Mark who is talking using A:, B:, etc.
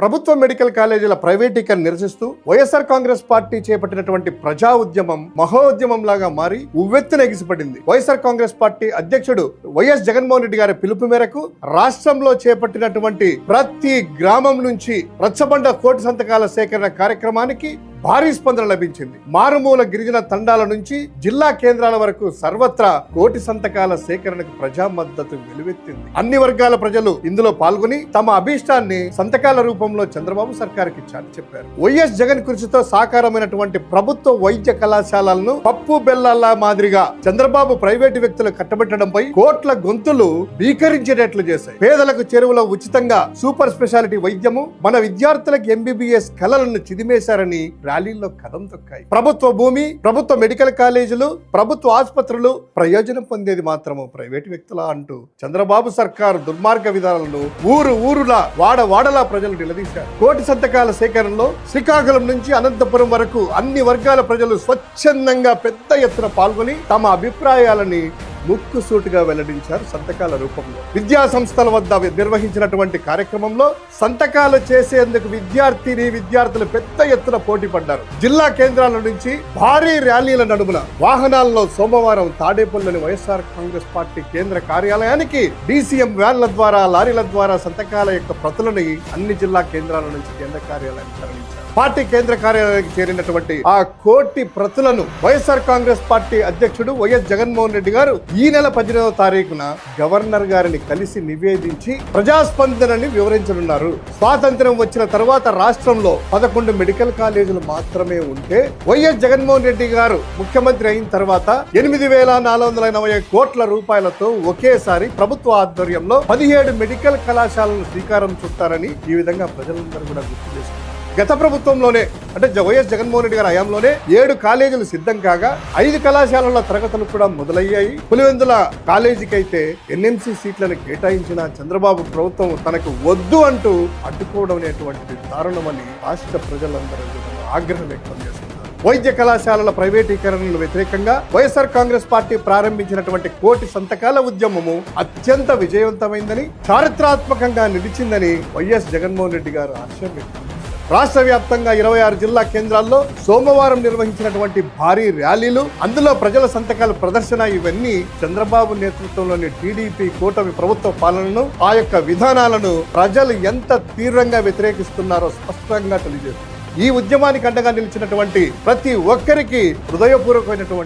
A: ప్రభుత్వ మెడికల్ కాలేజీల ప్రైవేటీకరణ నిరసిస్తూ వైఎస్ఆర్ కాంగ్రెస్ పార్టీ చేపట్టినటువంటి ప్రజా ఉద్యమం మహోద్యమం లాగా మారి ఉవ్వెత్తున ఎగిసిపడింది. వైఎస్ఆర్ కాంగ్రెస్ పార్టీ అధ్యక్షుడు వైఎస్ జగన్మోహన్ రెడ్డి గారి పిలుపు మేరకు రాష్ట్రంలో చేపట్టినటువంటి ప్రతి గ్రామం నుంచి రచ్చబండ కోటి సంతకాల సేకరణ కార్యక్రమానికి భారీ స్పందన లభించింది. మారుమూల గిరిజన తండాల నుంచి జిల్లా కేంద్రాల వరకు సర్వత్రా కోటి సంతకాల సేకరణకు ప్రజా మద్దతు వెలువెత్తింది. అన్ని వర్గాల ప్రజలు ఇందులో పాల్గొని తమ అభీష్టాన్ని సంతకాల రూపంలో చంద్రబాబు సర్కార్కి చాటి చెప్పారు. వైఎస్ జగన్ కృషితో సాకారమైనటువంటి ప్రభుత్వ వైద్య కళాశాలలను పప్పు బెల్లాల మాదిరిగా చంద్రబాబు ప్రైవేటు వ్యక్తులు కట్టబెట్టడంపై కోట్ల గొంతులు భీకరించేటట్లు చేశాయి. పేదలకు చెరువులో ఉచితంగా సూపర్ స్పెషాలిటీ వైద్యము మన విద్యార్థులకు ఎంబీబీఎస్ కళలను చిదిమేశారని ర్యాలీల్లో కదం తొక్కాయి. ప్రభుత్వ భూమి ప్రభుత్వ మెడికల్ కాలేజీలు ప్రభుత్వ ఆసుపత్రులు ప్రయోజనం పొందేది మాత్రము ప్రైవేటు వ్యక్తుల అంటూ చంద్రబాబు సర్కారు దుర్మార్గ విధానాలను ఊరు ఊరులా వాడ వాడలా ప్రజలు నిలదీశారు. కోటి సంతకాల సేకరణలో శ్రీకాకుళం నుంచి అనంతపురం వరకు అన్ని వర్గాల ప్రజలు స్వచ్ఛందంగా పెద్ద ఎత్తున పాల్గొని తమ అభిప్రాయాలని ముక్కు సూటుగా వెల్లడించారు సంతకాల రూపంలో. విద్యా సంస్థల వద్ద నిర్వహించినటువంటి కార్యక్రమంలో సంతకాలు చేసేందుకు విద్యార్థిని విద్యార్థులు పెద్ద ఎత్తున పోటీ పడ్డారు. జిల్లా కేంద్రాల నుంచి భారీ ర్యాలీల నడుమున వాహనాల్లో సోమవారం తాడేపల్లిని వైఎస్ఆర్ కాంగ్రెస్ పార్టీ కేంద్ర కార్యాలయానికి డీసీఎం వ్యాన్ల ద్వారా లారీల ద్వారా సంతకాల యొక్క ప్రతులని అన్ని జిల్లా కేంద్రాల నుంచి కేంద్ర కార్యాలయానికి తరలించారు. పార్టీ కేంద్ర కార్యాలయానికి చేరినటువంటి ఆ కోటి ప్రతులను వైఎస్ఆర్ కాంగ్రెస్ పార్టీ అధ్యక్షుడు వైఎస్ జగన్మోహన్ రెడ్డి గారు ఈ నెల పద్దెనిమిదవ తారీఖున గవర్నర్ గారిని కలిసి నివేదించి ప్రజాస్పందనని వివరించనున్నారు. స్వాతంత్ర్యం వచ్చిన తర్వాత రాష్ట్రంలో పదకొండు మెడికల్ కాలేజీలు మాత్రమే ఉంటే వైఎస్ జగన్మోహన్ రెడ్డి గారు ముఖ్యమంత్రి అయిన తర్వాత ఎనిమిది వేల నాలుగు వందల ఎనభై కోట్ల రూపాయలతో ఒకేసారి ప్రభుత్వ ఆధ్వర్యంలో పదిహేడు మెడికల్ కళాశాలను శ్రీకారం చుట్టారని ఈ విధంగా ప్రజలందరూ కూడా గుర్తు చేసుకున్నారు. గత ప్రభుత్వంలోనే అంటే జ- వైఎస్ జగన్మోహన్ రెడ్డి గారి హయాంలోనే ఏడు కాలేజీలు సిద్ధం కాగా ఐదు కళాశాలల తరగతులు కూడా మొదలయ్యాయి. పులివెందుల కాలేజీకి అయితే ఎన్ఎంసీ సీట్లను కేటాయించిన చంద్రబాబు ప్రభుత్వం తనకు వద్దు అంటూ అడ్డుకోవడం అనేటువంటిది దారుణమని రాష్ట్ర ప్రజలందరూ ఆగ్రహం వ్యక్తం చేస్తున్నారు. వైద్య కళాశాలల ప్రైవేటీకరణలు వ్యతిరేకంగా వైఎస్ఆర్ కాంగ్రెస్ పార్టీ ప్రారంభించినటువంటి కోటి సంతకాల ఉద్యమము అత్యంత విజయవంతమైందని చారిత్రాత్మకంగా నిలిచిందని వైఎస్ జగన్మోహన్ రెడ్డి గారు హర్షం వ్యక్తం రాష్ట్ర వ్యాప్తంగా ఇరవై ఆరు జిల్లా కేంద్రాల్లో సోమవారం నిర్వహించినటువంటి భారీ ర్యాలీలు అందులో ప్రజల సంతకాల ప్రదర్శన ఇవన్నీ చంద్రబాబు నేతృత్వంలోని టీడీపీ కూటమి ప్రభుత్వ పాలనను ఆ యొక్క విధానాలను ప్రజలు ఎంత తీవ్రంగా వ్యతిరేకిస్తున్నారో స్పష్టంగా తెలియజేస్తుంది. ఈ ఉద్యమానికి అండగా నిలిచినటువంటి ప్రతి ఒక్కరికి హృదయపూర్వకమైనటువంటి